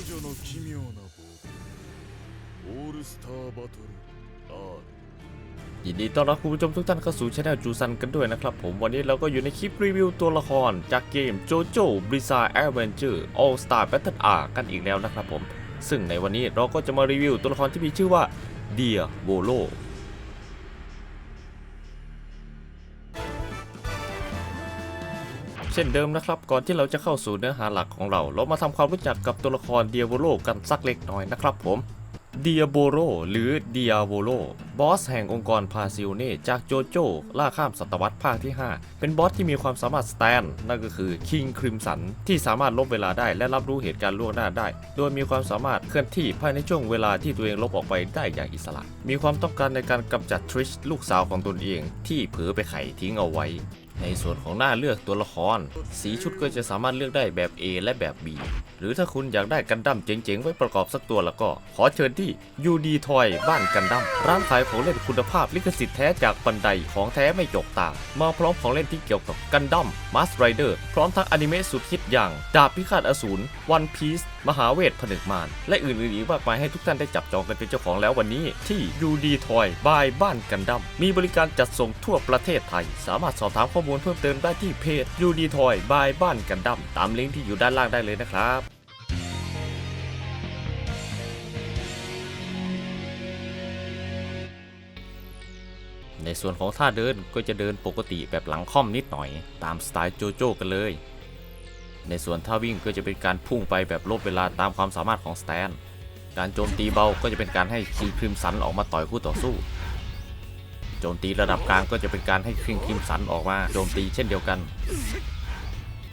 女の奇妙な冒険オールスターバトル R ยินดีต้อนรับคุณผู้ชมทุกท่านเข้าสู่ช anel จูซันกันด้วยนะครับผมวันนี้เราก็อยู่ในคลิปรีวิวตัวละครจากเกม JoJo Bizarre Adventure All Star Battle R กันอีกแล้วนะครับผม ซึ่งในวันนี้เราก็จะมารีวิวตัวละครที่มีชื่อว่า Dia Volo เช่นเดิมนะครับ ก่อนที่เราจะเข้าสู่เนื้อหาหลักของเรา เรามาทำความรู้จักกับตัวละครเดียโวโลกันสักเล็กน้อยนะครับผมเดียโบโรหรือเดียโวโลบอสแห่งองค์กรพาซิโอเน่จากโจโจ้ล่าข้ามศตวรรษภาคที่ 5 เป็นบอสที่มีความสามารถสแตน นั่นก็คือคิงคริมสันที่สามารถลบเวลาได้และรับรู้เหตุการณ์ล่วงหน้าได้ โดยมีความสามารถเคลื่อนที่ภายในช่วงเวลาที่ตัวเองลบออกไปได้อย่างอิสระ มีความต้องการในการกำจัดทริชลูกสาวของตนเองที่เผลอไปไข่ทิ้งเอาไว้ ในส่วนของหน้าเลือกตัวละคร สีชุดก็จะสามารถเลือกได้แบบ A และแบบ B หรือถ้าคุณอยากได้กันดั้มเจ๋งๆ ไว้ประกอบสักตัวแล้วก็ ขอเชิญที่ UD Toy บ้านกันดั้มร้านขายของเล่นคุณภาพลิขสิทธิ์แท้จากบันไดของแท้ไม่จกตา มาพร้อมของเล่นที่เกี่ยวกับกันดั้มมาสไรเดอร์พร้อมทั้งอนิเมะสุดฮิตอย่าง ดาบพิฆาตอสูรวันพีซมหาเวทผนึกมารและอื่นๆอีกมากมายให้ทุกท่านได้จับจองกันเป็นเจ้าของแล้ววันนี้ ที่ UD Toy บายบ้านกันดั้มมีบริการจัดส่งทั่วประเทศไทย สามารถสอบถามข้อมูลเพิ่มเติมได้ที่เพจ UD Toy บายบ้านกันดั้มตามลิงก์ที่อยู่ด้านล่างได้เลยนะครับในส่วนของท่าเดินก็จะเดินปกติแบบหลังค่อมนิดหน่อย ตามสไตล์โจโจ้กันเลย ในส่วนท่าวิ่งก็จะเป็นการพุ่งไปแบบลบเวลาตามความสามารถของสแตน การโจมตีเบาก็จะเป็นการให้คิงคริมสันออกมาต่อยคู่ต่อสู้ โจมตีระดับกลางก็จะเป็นการให้คิงคิมสันออกมาโจมตีเช่นเดียวกัน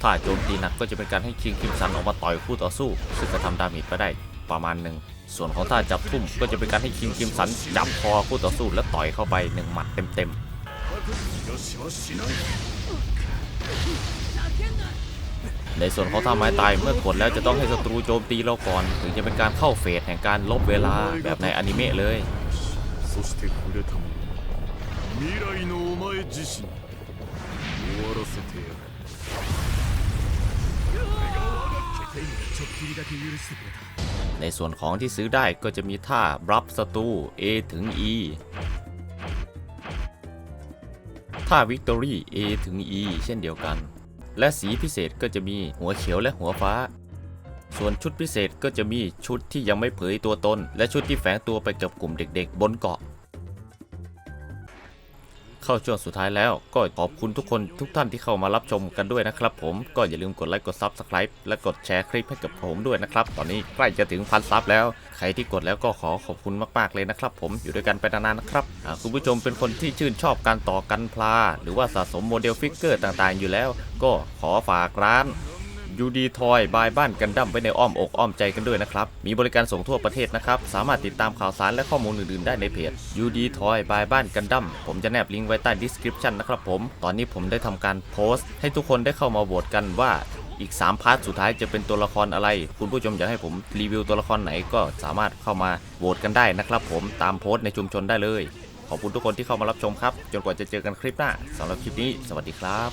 ถ้าโจมตีหนักก็จะเป็นการให้คิงคิมสันออกมาต่อยคู่ต่อสู้ ซึ่งจะทำดาเมจไปได้ประมาณหนึ่งส่วนของท่าจับทุ่มก็จะเป็นการให้คิงคิมสันย้ำคอคู่ต่อสู้และต่อยเข้าไปหนึ่งหมัดเต็มๆในส่วนของท่าไม้ตายเมื่อกดแล้วจะต้องให้ศัตรูโจมตีเราก่อน ถึงจะเป็นการเข้าเฟสแห่งการลบเวลาแบบในอนิเมะเลย 未来のお前自身終わらせてやるちょっぴりだけ許してくれた ในส่วนของที่ซื้อได้ก็จะมีท่ารับศัตรู A ถึง E ท่า Victory A ถึง E เช่นเดียวกัน และสีพิเศษก็จะมีหัวเขียวและหัวฟ้า ส่วนชุดพิเศษก็จะมีชุดที่ยังไม่เผยตัวตน และชุดที่แฝงตัวไปกับกลุ่มเด็กๆ บนเกาะ เข้าช่วงสุดท้ายแล้วก็ขอบคุณทุกคนทุกท่านที่เข้ามารับชมกันด้วยนะครับผมก็อย่าลืมกดไลค์กด Subscribe และกดแชร์คลิปให้กับผมด้วยนะครับ ตอนนี้ใกล้จะถึงพันซับแล้ว ใครที่กดแล้วก็ขอขอบคุณมากๆเลยนะครับ ผมอยู่ด้วยกันไปนานๆนะครับคุณผู้ชมเป็นคนที่ชื่นชอบการต่อกันพลา หรือว่าสะสมโมเดลฟิกเกอร์ต่างๆ อยู่แล้ว ก็ขอฝากร้าน ยูดีทอยบายบ้านกันดั้มไว้ในอ้อมอกอ้อมใจกันด้วยนะครับ มีบริการส่งทั่วประเทศนะครับ สามารถติดตามข่าวสารและข้อมูลอื่นๆได้ในเพจยูดีทอยบายบ้านกันดั้มผมจะแนบลิงก์ไว้ใต้ดีสคริปชันนะครับผม ตอนนี้ผมได้ทำการโพสต์ ให้ทุกคนได้เข้ามาโหวตกันว่าอีก 3 พาร์ทสุดท้ายจะเป็นตัวละครอะไร คุณผู้ชมอยากให้ผมรีวิวตัวละครไหนก็สามารถเข้ามาโหวตกันได้นะครับผมตามโพสต์ในชุมชนได้เลย ขอบคุณทุกคนที่เข้ามารับชมครับ จนกว่าจะเจอกันคลิปหน้าสำหรับคลิปนี้ สวัสดีครับ